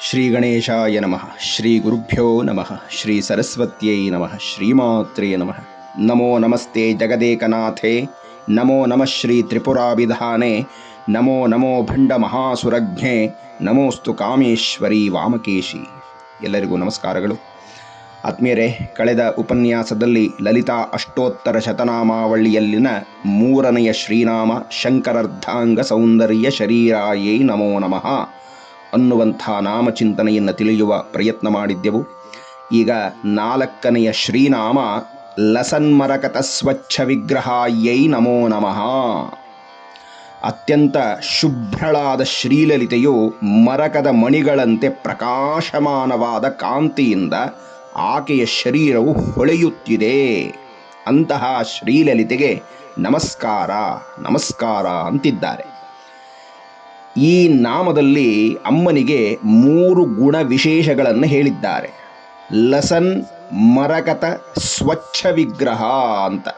ಶ್ರೀ ಗಣೇಶಾಯ ನಮಃ. ಶ್ರೀ ಗುರುಭ್ಯೋ ನಮಃ. ಶ್ರೀ ಸರಸ್ವತ್ಯೈ ನಮಃ. ಶ್ರೀಮಾತ್ರೇ ನಮಃ. ನಮೋ ನಮಸ್ತೆ ಜಗದೇಕನಾಥೇ. ನಮೋ ನಮಃ ಶ್ರೀ ತ್ರಿಪುರಾಭಿಧಾನೆ. ನಮೋ ನಮೋ ಭಂಡ ಮಹಾಸುರಜ್ಞೆ. ನಮೋಸ್ತು ಕಾಮೇಶ್ವರಿ ವಾಮಕೇಶಿ. ಎಲ್ಲರಿಗೂ ನಮಸ್ಕಾರಗಳು. ಆತ್ಮೀಯರೇ, ಕಳೆದ ಉಪನ್ಯಾಸದಲ್ಲಿ ಲಲಿತಾ ಅಷ್ಟೋತ್ತರ ಶತನಾಮಾವಳಿಯಲ್ಲಿನ ಮೂರನೆಯ ಶ್ರೀನಾಮ ಶಂಕರರ್ಧಾಂಗ ಸೌಂದರ್ಯ ಶರೀರಾಯೈ ನಮೋ ನಮಃ. ಅನ್ನುವಂಥ ನಾಮಚಿಂತನೆಯನ್ನು ತಿಳಿಯುವ ಪ್ರಯತ್ನ ಮಾಡಿದ್ದೆವು. ಈಗ ನಾಲ್ಕನೆಯ ಶ್ರೀನಾಮ, ಲಸನ್ಮರಕತ ಸ್ವಚ್ಛ ವಿಗ್ರಹಾಯೈ ನಮೋ ನಮಃ. ಅತ್ಯಂತ ಶುಭ್ರಳಾದ ಶ್ರೀಲಲಿತೆಯು ಮರಕದ ಮಣಿಗಳಂತೆ ಪ್ರಕಾಶಮಾನವಾದ ಕಾಂತಿಯಿಂದ ಆಕೆಯ ಶರೀರವು ಹೊಳೆಯುತ್ತಿದೆ. ಅಂತಹ ಶ್ರೀಲಲಿತೆಗೆ ನಮಸ್ಕಾರ ನಮಸ್ಕಾರ ಅಂತಿದ್ದಾರೆ. ಈ ನಾಮದಲ್ಲಿ ಅಮ್ಮನಿಗೆ ಮೂರು ಗುಣ ವಿಶೇಷಗಳನ್ನು ಹೇಳಿದ್ದಾರೆ. ಲಸನ್, ಮರಕತ, ಸ್ವಚ್ಛ ವಿಗ್ರಹ ಅಂತ.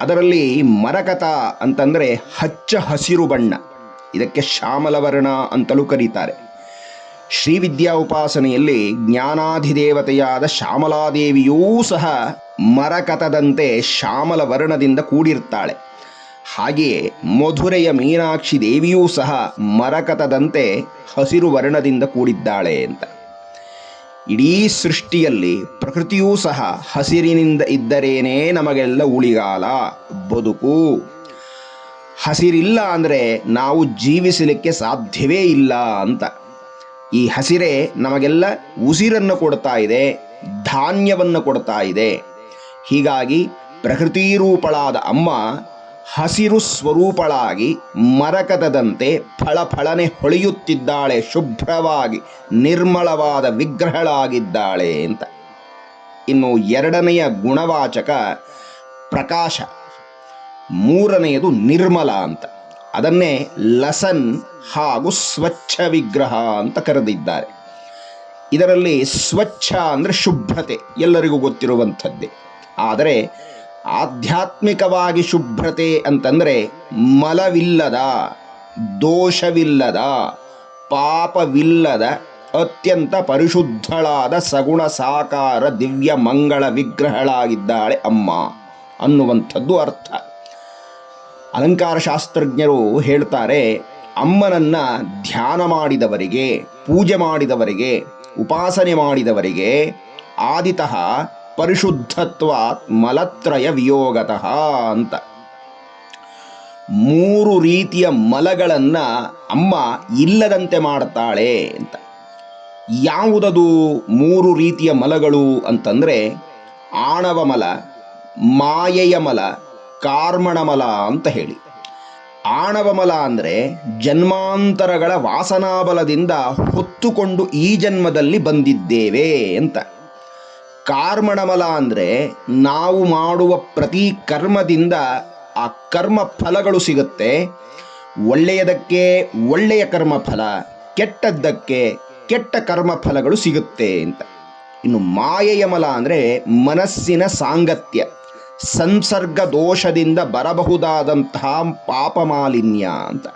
ಅದರಲ್ಲಿ ಮರಕತ ಅಂತಂದರೆ ಹಚ್ಚ ಹಸಿರು ಬಣ್ಣ. ಇದಕ್ಕೆ ಶ್ಯಾಮಲವರ್ಣ ಅಂತಲೂ ಕರೀತಾರೆ. ಶ್ರೀವಿದ್ಯಾ ಉಪಾಸನೆಯಲ್ಲಿ ಜ್ಞಾನಾಧಿದೇವತೆಯಾದ ಶ್ಯಾಮಲಾದೇವಿಯೂ ಸಹ ಮರಕತದಂತೆ ಶ್ಯಾಮಲ ವರ್ಣದಿಂದ ಕೂಡಿರ್ತಾಳೆ. ಹಾಗೆಯೇ ಮಧುರೆಯ ಮೀನಾಕ್ಷಿ ದೇವಿಯೂ ಸಹ ಮರಕತದಂತೆ ಹಸಿರು ವರ್ಣದಿಂದ ಕೂಡಿದ್ದಾಳೆ ಅಂತ. ಇಡೀ ಸೃಷ್ಟಿಯಲ್ಲಿ ಪ್ರಕೃತಿಯೂ ಸಹ ಹಸಿರಿನಿಂದ ಇದ್ದರೇನೇ ನಮಗೆಲ್ಲ ಉಳಿಗಾಲ, ಬದುಕು. ಹಸಿರಿಲ್ಲ ಅಂದರೆ ನಾವು ಜೀವಿಸಲಿಕ್ಕೆ ಸಾಧ್ಯವೇ ಇಲ್ಲ ಅಂತ. ಈ ಹಸಿರೇ ನಮಗೆಲ್ಲ ಉಸಿರನ್ನು ಕೊಡ್ತಾ ಇದೆ, ಧಾನ್ಯವನ್ನು ಕೊಡ್ತಾ ಇದೆ. ಹೀಗಾಗಿ ಪ್ರಕೃತಿ ರೂಪಳಾದ ಅಮ್ಮ ಹಸಿರು ಸ್ವರೂಪಳಾಗಿ ಮರಕದದಂತೆ ಫಳಫಳನೆ ಹೊಳೆಯುತ್ತಿದ್ದಾಳೆ, ಶುಭ್ರವಾಗಿ ನಿರ್ಮಲವಾದ ವಿಗ್ರಹಳಾಗಿದ್ದಾಳೆ ಅಂತ. ಇನ್ನು ಎರಡನೆಯ ಗುಣವಾಚಕ ಪ್ರಕಾಶ, ಮೂರನೆಯದು ನಿರ್ಮಲ ಅಂತ. ಅದನ್ನೇ ಲಸನ್ ಹಾಗೂ ಸ್ವಚ್ಛ ವಿಗ್ರಹ ಅಂತ ಕರೆದಿದ್ದಾರೆ. ಇದರಲ್ಲಿ ಸ್ವಚ್ಛ ಅಂದರೆ ಶುಭ್ರತೆ ಎಲ್ಲರಿಗೂ ಗೊತ್ತಿರುವಂಥದ್ದೇ. ಆದರೆ ಆಧ್ಯಾತ್ಮಿಕವಾಗಿ ಶುಭ್ರತೆ ಅಂತಂದರೆ ಮಲವಿಲ್ಲದ, ದೋಷವಿಲ್ಲದ, ಪಾಪವಿಲ್ಲದ, ಅತ್ಯಂತ ಪರಿಶುದ್ಧಳಾದ ಸಗುಣ ಸಾಕಾರ ದಿವ್ಯ ಮಂಗಳ ವಿಗ್ರಹಳಾಗಿದ್ದಾಳೆ ಅಮ್ಮ ಅನ್ನುವಂಥದ್ದು ಅರ್ಥ. ಅಲಂಕಾರ ಶಾಸ್ತ್ರಜ್ಞರು ಹೇಳ್ತಾರೆ, ಅಮ್ಮನನ್ನ ಧ್ಯಾನ ಮಾಡಿದವರಿಗೆ, ಪೂಜೆ ಮಾಡಿದವರಿಗೆ, ಉಪಾಸನೆ ಮಾಡಿದವರಿಗೆ, ಆದಿತಃ ಪರಿಶುದ್ಧತ್ವ ಮಲತ್ರಯ ವಿಯೋಗತಃ ಅಂತ. ಮೂರು ರೀತಿಯ ಮಲಗಳನ್ನ ಅಮ್ಮ ಇಲ್ಲದಂತೆ ಮಾಡ್ತಾಳೆ ಅಂತ. ಯಾವುದದು ಮೂರು ರೀತಿಯ ಮಲಗಳು ಅಂತಂದ್ರೆ ಆಣವ ಮಲ, ಮಾಯೆಯ ಮಲ, ಕಾರ್ಮಣ ಮಲ ಅಂತ ಹೇಳಿ. ಆಣವ ಮಲ ಅಂದರೆ ಜನ್ಮಾಂತರಗಳ ವಾಸನಾಬಲದಿಂದ ಹೊತ್ತುಕೊಂಡು ಈ ಜನ್ಮದಲ್ಲಿ ಬಂದಿದ್ದೇವೆ ಅಂತ. ಕಾರ್ಮಣಮಲ ಅಂದರೆ ನಾವು ಮಾಡುವ ಪ್ರತಿ ಕರ್ಮದಿಂದ ಆ ಕರ್ಮ ಫಲಗಳು ಸಿಗುತ್ತೆ. ಒಳ್ಳೆಯದಕ್ಕೆ ಒಳ್ಳೆಯ ಕರ್ಮ ಫಲ, ಕೆಟ್ಟದ್ದಕ್ಕೆ ಕೆಟ್ಟ ಕರ್ಮ ಫಲಗಳು ಸಿಗುತ್ತೆ ಅಂತ. ಇನ್ನು ಮಾಯೆಯ ಮಲ ಅಂದರೆ ಮನಸ್ಸಿನ ಸಾಂಗತ್ಯ, ಸಂಸರ್ಗ ದೋಷದಿಂದ ಬರಬಹುದಾದಂತಹ ಪಾಪ ಮಾಲಿನ್ಯ ಅಂತ.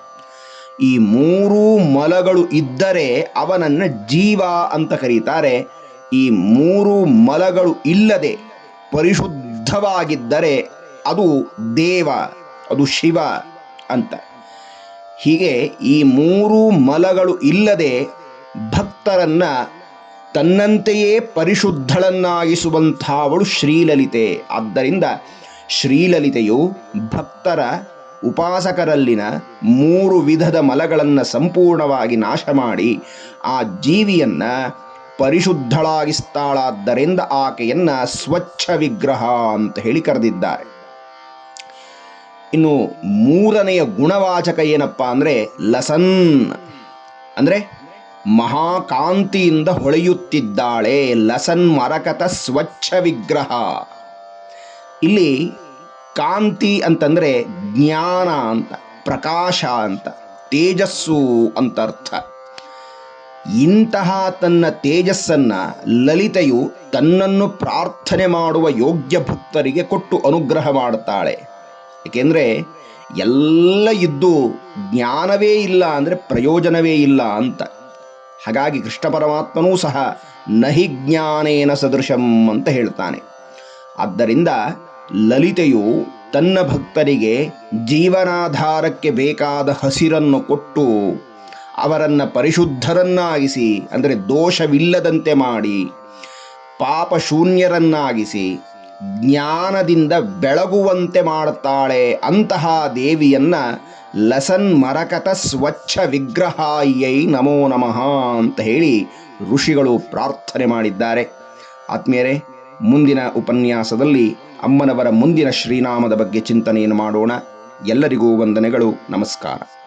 ಈ ಮೂರೂ ಮಲಗಳು ಇದ್ದರೆ ಅವನನ್ನು ಜೀವ ಅಂತ ಕರೀತಾರೆ. ಈ ಮೂರು ಮಲಗಳು ಇಲ್ಲದೆ ಪರಿಶುದ್ಧವಾಗಿದ್ದರೆ ಅದು ದೇವ, ಅದು ಶಿವ ಅಂತ. ಹೀಗೆ ಈ ಮೂರು ಮಲಗಳು ಇಲ್ಲದೆ ಭಕ್ತರನ್ನ ತನ್ನಂತೆಯೇ ಪರಿಶುದ್ಧಳನ್ನಾಗಿಸುವಂಥವಳು ಶ್ರೀಲಲಿತೆ. ಆದ್ದರಿಂದ ಶ್ರೀಲಲಿತೆಯು ಭಕ್ತರ ಉಪಾಸಕರಲ್ಲಿನ ಮೂರು ವಿಧದ ಮಲಗಳನ್ನು ಸಂಪೂರ್ಣವಾಗಿ ನಾಶ ಮಾಡಿ ಆ ಜೀವಿಯನ್ನ ಪರಿಶುದ್ಧಳಾಗಿಸ್ತಾಳಾದ್ದರಿಂದ ಆಕೆಯನ್ನ ಸ್ವಚ್ಛ ವಿಗ್ರಹ ಅಂತ ಹೇಳಿ ಕರೆದಿದ್ದಾರೆ. ಇನ್ನು ಮೂರನೆಯ ಗುಣವಾಚಕ ಏನಪ್ಪ ಅಂದರೆ ಲಸನ್. ಅಂದರೆ ಮಹಾಕಾಂತಿಯಿಂದ ಹೊಳೆಯುತ್ತಿದ್ದಾಳೆ. ಲಸನ್ ಮರಕತ ಸ್ವಚ್ಛ ವಿಗ್ರಹ. ಇಲ್ಲಿ ಕಾಂತಿ ಅಂತಂದರೆ ಜ್ಞಾನ ಅಂತ, ಪ್ರಕಾಶ ಅಂತ, ತೇಜಸ್ಸು ಅಂತ ಅರ್ಥ. ಇಂತಹ ತನ್ನ ತೇಜಸ್ಸನ್ನ ಲಲಿತೆಯು ತನ್ನನ್ನು ಪ್ರಾರ್ಥನೆ ಮಾಡುವ ಯೋಗ್ಯ ಭಕ್ತರಿಗೆ ಕೊಟ್ಟು ಅನುಗ್ರಹ ಮಾಡುತ್ತಾಳೆ. ಏಕೆಂದರೆ ಎಲ್ಲ ಇದ್ದು ಜ್ಞಾನವೇ ಇಲ್ಲ ಅಂದರೆ ಪ್ರಯೋಜನವೇ ಇಲ್ಲ ಅಂತ. ಹಾಗಾಗಿ ಕೃಷ್ಣ ಪರಮಾತ್ಮನೂ ಸಹ ನಹಿ ಜ್ಞಾನೇನ ಸದೃಶಂ ಅಂತ ಹೇಳ್ತಾನೆ. ಆದ್ದರಿಂದ ಲಲಿತೆಯು ತನ್ನ ಭಕ್ತರಿಗೆ ಜೀವನಾಧಾರಕ್ಕೆ ಬೇಕಾದ ಹಸಿರನ್ನು ಕೊಟ್ಟು ಅವರನ್ನು ಪರಿಶುದ್ಧರನ್ನಾಗಿಸಿ, ಅಂದರೆ ದೋಷವಿಲ್ಲದಂತೆ ಮಾಡಿ, ಪಾಪ ಶೂನ್ಯರನ್ನಾಗಿಸಿ, ಜ್ಞಾನದಿಂದ ಬೆಳಗುವಂತೆ ಮಾಡುತ್ತಾಳೆ ಅಂತಹ ದೇವಿಯನ್ನ ಲಸನ್ ಮರಕತ ಸ್ವಚ್ಛ ವಿಗ್ರಹಾಯೈ ನಮೋ ನಮಃ ಅಂತ ಹೇಳಿ ಋಷಿಗಳು ಪ್ರಾರ್ಥನೆ ಮಾಡಿದ್ದಾರೆ. ಆತ್ಮೀಯರೇ, ಮುಂದಿನ ಉಪನ್ಯಾಸದಲ್ಲಿ ಅಮ್ಮನವರ ಮುಂದಿನ ಶ್ರೀನಾಮದ ಬಗ್ಗೆ ಚಿಂತನೆಯನ್ನು ಮಾಡೋಣ. ಎಲ್ಲರಿಗೂ ವಂದನೆಗಳು, ನಮಸ್ಕಾರ.